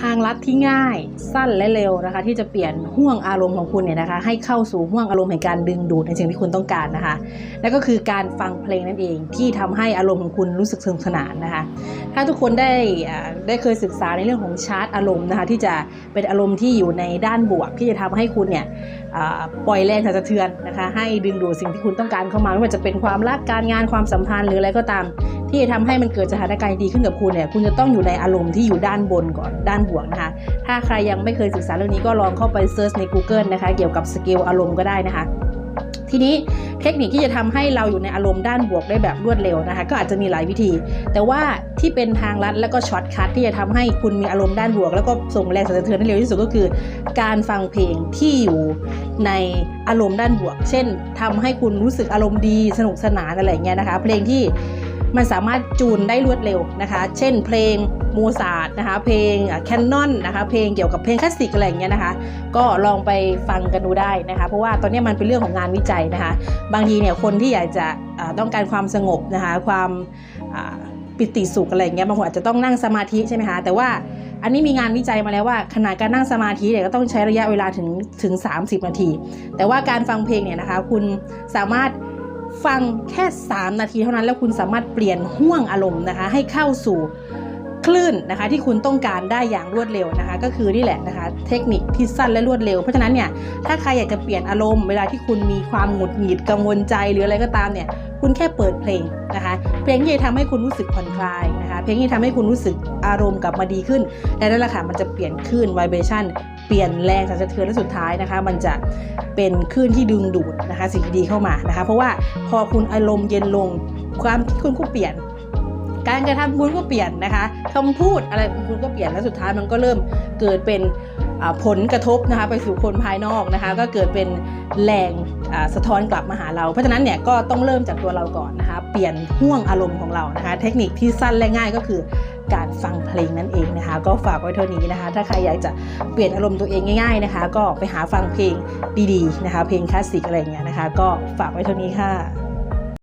ทางลัดที่ง่ายสั้นและเร็วนะคะ ที่จะเปลี่ยนห่วงอารมณ์ของคุณเนี่ยนะคะ ให้เข้าสู่ห่วงอารมณ์แห่งการดึงดูดในสิ่งที่คุณต้องการนะคะนั่นก็คือการฟังเพลงนั่นเองที่ทำให้อารมณ์ของคุณรู้สึกสนุกสนานนะคะ ถ้าทุกคนได้ได้เคยศึกษาในเรื่องของชาร์ตอารมณ์นะคะ ที่จะเป็นอารมณ์ที่อยู่ในด้านบวก ที่จะทำให้คุณเนี่ยปล่อยแรงสะเทือนนะคะ ให้ดึงดูดสิ่งที่คุณต้องการเข้ามาไม่ว่าจะเป็นความรักการงานความสัมพันธ์หรืออะไรก็ตาม ที่จะทำให้มันเกิดสถานการณ์ดีขึ้นกับคุณเนี่ยคุณจะต้องอยู่ในอารมณ์ที่อยู่ด้านบนก่อนด้านบวกนะคะ ถ้าใครยังไม่เคยศึกษาเรื่องนี้ก็ลองเข้าไปเซิร์ชใน Google นะคะ เกี่ยวกับสเกลอารมณ์ก็ได้นะคะ ทีนี้เทคนิคที่จะทำให้เราอยู่ในอารมณ์ด้านบวกได้แบบรวดเร็วนะคะ ก็อาจจะมีหลายวิธี แต่ว่าที่เป็นทางลัดแล้วก็ช็อตคัทที่จะทำให้คุณมีอารมณ์ด้านบวก แล้วก็ส่งแรงสั่นสะเทือนได้เร็วที่สุดก็คือ การฟังเพลงที่อยู่ในอารมณ์ด้านบวก เช่นทำให้คุณรู้สึกอารมณ์ดีสนุกสนานอะไรอย่างเงี้ยนะคะ เพลงที่ มันสามารถจูนได้รวดเร็วนะคะ เช่นเพลงโมซาร์นะคะ เพลงแคนนอนนะคะ เพลงเกี่ยวกับเพลงคลาสสิกอะไรอย่างเงี้ยนะคะ ก็ลองไปฟังกันดูได้นะคะ เพราะว่าตอนนี้มันเป็นเรื่องของงานวิจัยนะคะ บางทีเนี่ยคนที่อยากจะต้องการความสงบนะคะ ความปิติสุขอะไรอย่างเงี้ยบางคนอาจจะต้องนั่งสมาธิใช่ไหมคะ แต่ว่าอันนี้มีงานวิจัยมาแล้วว่าขนาดการนั่งสมาธิเนี่ยก็ต้องใช้ระยะเวลาถึงถึง 30 นาที แต่ว่าการฟังเพลงเนี่ยนะคะ คุณสามารถ ฟังแค่ 3 นาทีเท่านั้นแล้วคุณสามารถเปลี่ยนห่วงอารมณ์นะคะ ให้เข้าสู่ คลื่นนะคะที่คุณต้องการได้อย่างรวดเร็วนะคะ ก็คือนี่แหละนะคะเทคนิคที่สั้นและรวดเร็ว เพราะฉะนั้นเนี่ยถ้าใครอยากจะเปลี่ยนอารมณ์เวลาที่คุณมีความหงุดหงิดกังวลใจหรืออะไรก็ตามเนี่ยคุณแค่เปิดเพลงนะคะเพลงที่จะทำให้คุณรู้สึกผ่อนคลายนะคะเพลงที่ทำให้คุณรู้สึกอารมณ์กลับมาดีขึ้นและนั่นแหละค่ะมันจะเปลี่ยนคลื่นไวเบชั่นเปลี่ยนแรงสั่นสะเทือนและสุดท้ายนะคะ มันจะเป็นคลื่นที่ดึงดูดนะคะสิ่งดีเข้ามานะคะ เพราะว่าพอคุณอารมณ์เย็นลงความคิดคุณก็เปลี่ยน การกระทำคุณก็เปลี่ยนนะคะคำพูดอะไรคุณก็เปลี่ยนและสุดท้ายมันก็เริ่มเกิดเป็นผลกระทบนะคะไปสู่คนภายนอกนะคะก็เกิดเป็นแรงสะท้อนกลับมาหาเรา เพราะฉะนั้นเนี่ยก็ต้องเริ่มจากตัวเราก่อนนะคะเปลี่ยนห่วงอารมณ์ของเรานะคะเทคนิคที่สั้นและง่ายก็คือการฟังเพลงนั่นเองนะคะ ก็ฝากไว้เท่านี้นะคะ ถ้าใครอยากจะเปลี่ยนอารมณ์ตัวเองง่ายๆนะคะ ก็ไปหาฟังเพลงดีๆนะคะ เพลงคลาสสิกอะไรอย่างเงี้ยนะคะ ก็ฝากไว้เท่านี้ค่ะ